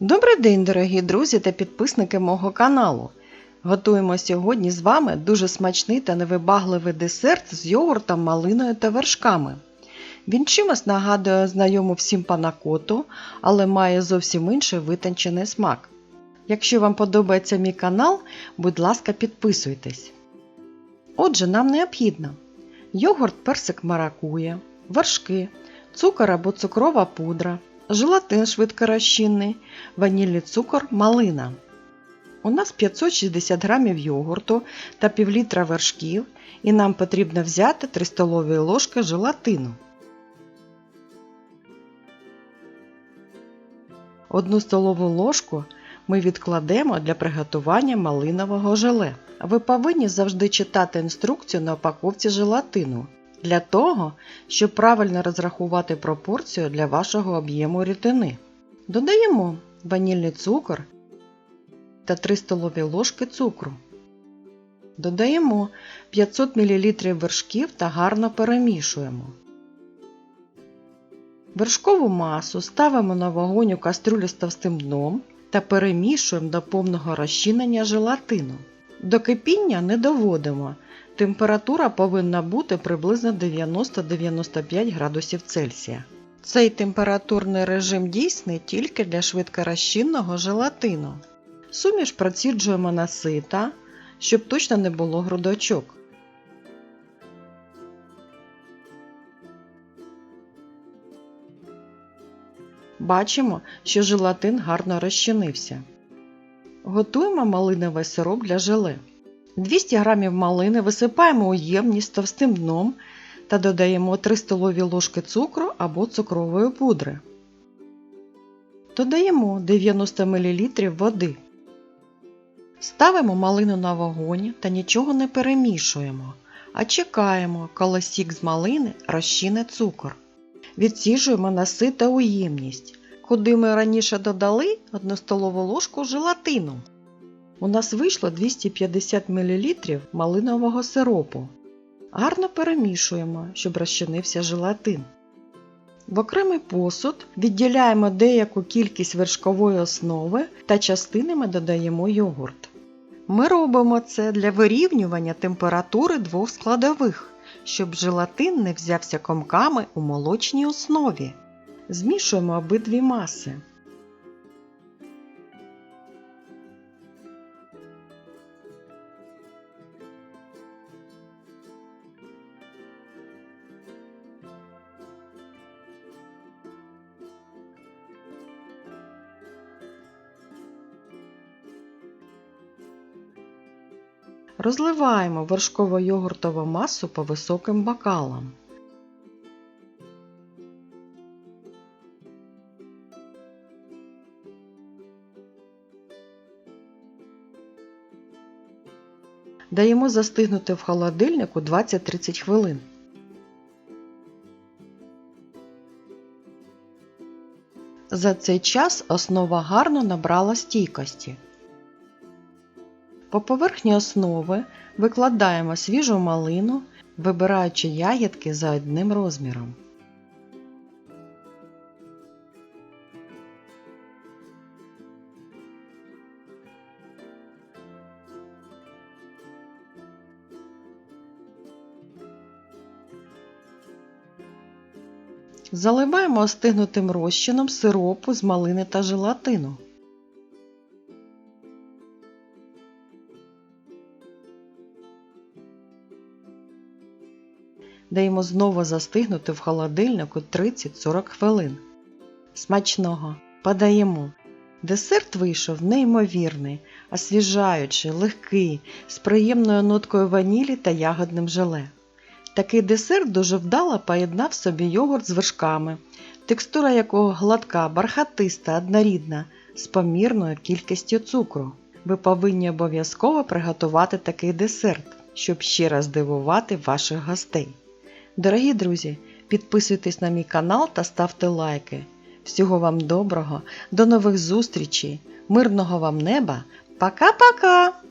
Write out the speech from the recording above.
Добрий день, дорогі друзі та підписники мого каналу. Готуємо сьогодні з вами дуже смачний та невибагливий десерт з йогуртом, малиною та вершками. Він чимось нагадує знайому всім панакоту, але має зовсім інший витончений смак. Якщо вам подобається мій канал, будь ласка, підписуйтесь. Отже, нам необхідно йогурт персик маракує, вершки, цукор або цукрова пудра, желатин швидкорозчинний, ванільний цукор, малина. У нас 560 грамів йогурту та пів літра вершків, і нам потрібно взяти 3 столові ложки желатину. Одну столову ложку ми відкладемо для приготування малинового желе. Ви повинні завжди читати інструкцію на упаковці желатину для того, щоб правильно розрахувати пропорцію для вашого об'єму рідини. Додаємо ванільний цукор та 3 столові ложки цукру. Додаємо 500 мл вершків та гарно перемішуємо. Вершкову масу ставимо на вогонь у кастрюлю з товстим дном та перемішуємо до повного розчинення желатину. До кипіння не доводимо. Температура повинна бути приблизно 90-95 градусів Цельсія. Цей температурний режим дійсний тільки для швидкорозчинного желатину. Суміш проціджуємо на сита, щоб точно не було грудочок. Бачимо, що желатин гарно розчинився. Готуємо малиновий сироп для желе. 200 г малини висипаємо у ємність з товстим дном та додаємо 3 столові ложки цукру або цукрової пудри. Додаємо 90 мл води. Ставимо малину на вогонь та нічого не перемішуємо, а чекаємо, коли сік з малини розчине цукор. Відсіжуємо на сито у ємність, куди ми раніше додали 1 столову ложку желатину. У нас вийшло 250 мл малинового сиропу. Гарно перемішуємо, щоб розчинився желатин. В окремий посуд відділяємо деяку кількість вершкової основи та частинами додаємо йогурт. Ми робимо це для вирівнювання температури двох складових, щоб желатин не взявся комками у молочній основі. Змішуємо обидві маси. Розливаємо вершково-йогуртову масу по високим бокалам. Даємо застигнути в холодильнику 20-30 хвилин. За цей час основа гарно набрала стійкості. По поверхні основи викладаємо свіжу малину, вибираючи ягідки за одним розміром. Заливаємо остигнутим розчином сиропу з малини та желатину. Даємо знову застигнути в холодильнику 30-40 хвилин. Смачного подаємо. Десерт вийшов неймовірний, освіжаючий, легкий, з приємною ноткою ванілі та ягодним желе. Такий десерт дуже вдало поєднав собі йогурт з вершками, текстура якого гладка, бархатиста, однорідна, з помірною кількістю цукру. Ви повинні обов'язково приготувати такий десерт, щоб ще раз дивувати ваших гостей. Дорогі друзі, підписуйтесь на мій канал та ставте лайки. Всього вам доброго, до нових зустрічей, мирного вам неба. Пока-пока!